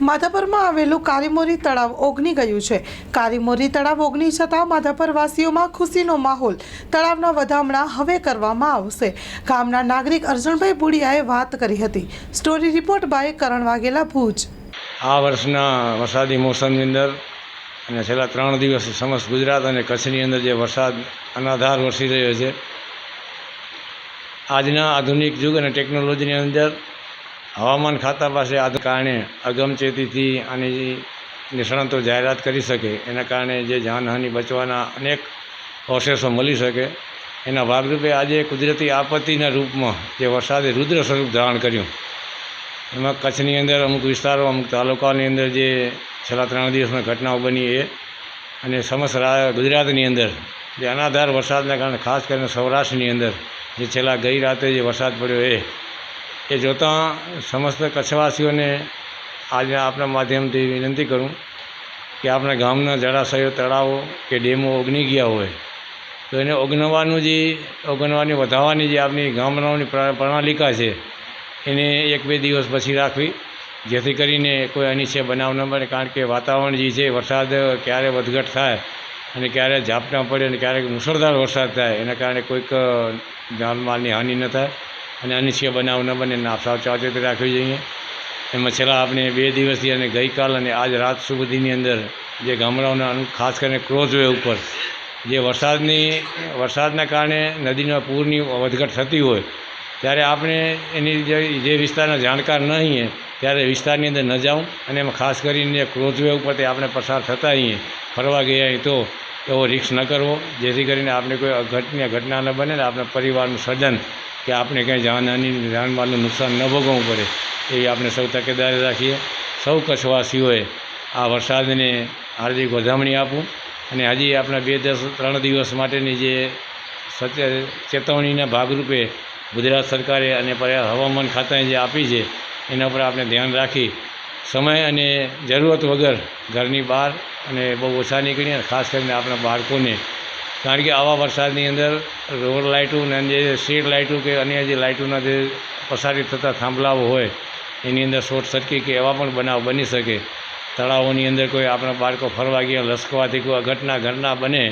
માધાપરમાં આવેલું કારીમોરી તળાવ ઓગની ગયું છે. કારીમોરી તળાવ ઓગની છતાં માધાપર વાસીઓમાં ખુશીનો માહોલ તળાવના વધામણા હવે કરવામાં આવશે. ગામના નાગરિક અર્જુનભાઈ બુડિયાએ વાત કરી હતી. Story report by Karan Vaghela Bhuj. આ વર્ષના વરસાદી મોસમની અંદર અને છેલ્લા ત્રણ દિવસ સમસ્ત ગુજરાત અને કચ્છની અંદર જે વરસાદ અનાધાર વરસી રહ્યો છે. આજના આધુનિક યુગ અને ટેકનોલોજીની અંદર હવામાન ખાતા પાસે આ કારણે અગમચેતીથી આની નિષ્ણાતો જાહેરાત કરી શકે, એના કારણે જે જાનહાનિ બચવાના અનેક અવશેષો મળી શકે. એના ભાગરૂપે આજે કુદરતી આપત્તિના રૂપમાં જે વરસાદે રુદ્ર સ્વરૂપ ધારણ કર્યું. એમાં કચ્છની અંદર અમુક વિસ્તારો, અમુક તાલુકાની અંદર જે છેલ્લા ત્રણ દિવસમાં ઘટનાઓ બની એ અને સમસ્ત ગુજરાતની અંદર જે અનાધાર વરસાદના કારણે, ખાસ કરીને સૌરાષ્ટ્રની અંદર જે છેલ્લા ગઈ રાતે જે વરસાદ પડ્યો એ એ જોતાં સમસ્ત કચ્છવાસીઓને આજે આપના માધ્યમથી વિનંતી કરું કે આપણા ગામના જળાશયો, તળાવો કે ડેમો ઓગની ગયા હોય, તો એને ઓગનવાનું જે, ઓગનવાની વધારવાની જે આપણી ગામડાઓની પ્રણાલિકા છે, એને એક બે દિવસ પછી રાખવી. જેથી કરીને કોઈ અનિચ્છે બનાવ ન બને, કારણ કે વાતાવરણ જે છે, વરસાદ ક્યારે વધઘટ થાય અને ક્યારે ઝાપટા પડે અને ક્યારેક મુસળધાર વરસાદ થાય, એના કારણે કોઈક જાનમાલની હાનિ ન થાય. અને અનિશ્ચય બનાવ ન બને સાવ સાવચેતી રાખવી જોઈએ. એમાં છેલ્લા આપણે બે દિવસથી અને ગઈકાલ અને આજ રાત સુધીની અંદર જે ગામડાઓના ખાસ કરીને ક્રોઝવે ઉપર જે વરસાદની, વરસાદના કારણે નદીના પૂરની વધઘટ થતી હોય, ત્યારે આપણે એની જે વિસ્તારના જાણકાર ન હોઈએ ત્યારે વિસ્તારની અંદર ન જાઉં. અને એમાં ખાસ કરીને ક્રોઝવે ઉપરથી આપણે પસાર થતા હોઈએ ફરવા ગયા તો એવો રિક્સ ન કરવો. જેથી કરીને આપણે કોઈ અઘટની ઘટના ન બને ને આપણા પરિવારનું સર્જન કે આપણે કંઈ જાનહાની જાનમાલનું નુકસાન ન ભોગવવું પડે એવી આપણે સૌ તકેદારી રાખીએ. સૌ કચ્છવાસીઓએ આ વરસાદને હાર્દિક વધામણી આપું અને હજી આપણા બે દસ ત્રણ દિવસ માટેની જે ચેતવણીના ભાગરૂપે ગુજરાત સરકારે અને હવામાન ખાતાએ જે આપી છે, એના પર આપણે ધ્યાન રાખી સમય અને જરૂરત વગર ઘરની બહાર અને બહુ ઓછા નીકળીએ, ખાસ કરીને આપણા બાળકોને કારણ કે આવા વરસાદની અંદર રોડ લાઇટો ને જે સ્ટ્રીટ લાઇટો કે અન્ય જે લાઇટોના જે પસારિત થતા થાંભલાઓ હોય, એની અંદર શોર્ટ સર્કિટ કે એવા પણ બનાવ બની શકે. તળાવોની અંદર કોઈ આપણા બાળકો ફરવા ગયા, લસકવાથી કોઈ અઘટના ઘટના બને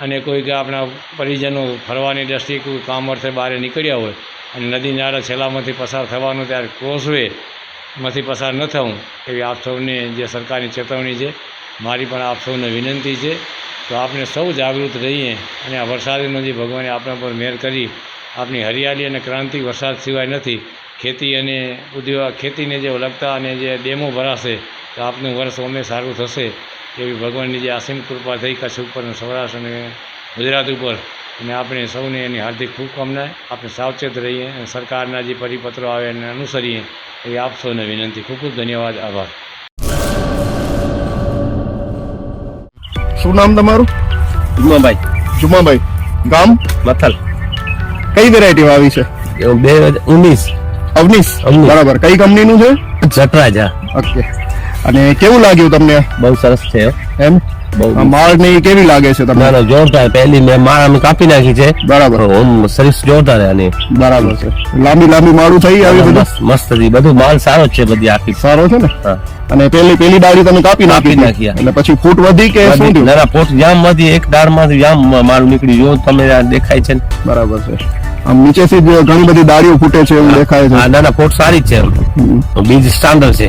અને કોઈક આપણા પરિજનો ફરવાની દ્રષ્ટિએ કોઈ કામ અર્થે બહાર નીકળ્યા હોય અને નદી નાળા છેલ્લામાંથી પસાર થવાનું ત્યારે ક્રોસવે પસાર ન થવું, એવી આપ સૌને જે સરકારની ચેતવણી છે, મારી પણ આપ સૌને વિનંતી છે. તો આપણે સૌ જાગૃત રહીએ અને આ વરસાદનો જે ભગવાને આપણા પર મેર કરી આપણી હરિયાળી અને ક્રાંતિ વરસાદ સિવાય નથી. ખેતી અને ઉદ્યોગ, ખેતીને જે લગતા અને જે ડેમો ભરાશે, તો આપનું વર્ષ અમે સારું થશે એવી ભગવાનની જે અસીમ કૃપા થઈ કચ્છ ઉપર અને સૌરાષ્ટ્ર અને ગુજરાત ઉપર. અને આપણે સૌને એની હાર્દિક શુભકામનાએ આપણે સાવચેત રહીએ અને સરકારના જે પરિપત્રો આવે એને અનુસરીએ એ આપ સૌને વિનંતી. ખૂબ ખૂબ ધન્યવાદ. આભાર. શું નામ તમારું? જુમાભાઈ. જુમાભાઈ. ગામ? મથલ. કઈ વેરાયટી વાવી છે? બે હજાર ઉન્નીસ. અવનીશ. બરાબર. કઈ કંપનીનું છે? જટરાજા. ઓકે અને કેવું લાગ્યું તમને? બહુ સરસ છે. એમ? બહુ માળ ને કેવી લાગે છે તમને? ના જોરદાર પહેલી મેં માળ અમે કાપી નાખી છે. બરાબર. ઓમ સર્વિસ જોરદાર આની. બરાબર છે. લાંબી લાંબી માળું થઈ આવી બધું? મસ્ત બધું માલ સારો છે બધી આખી. સારો છે ને? અને પેલી પેલી ડાળી તમે કાપી નાખી નાખી, એટલે પછી ફૂટ વધી કે શું થયું? ના જામ એક દાળમાંથી જામ માલ નીકળી જો તમે દેખાય છે બરાબર છે. આમ નીચેથી જ ઘણી બધી ડાળીઓ ફૂટે છે એવું દેખાય છે. ના ના પોટ સારી છે બીજ સ્ટાન્ડર્ડ છે.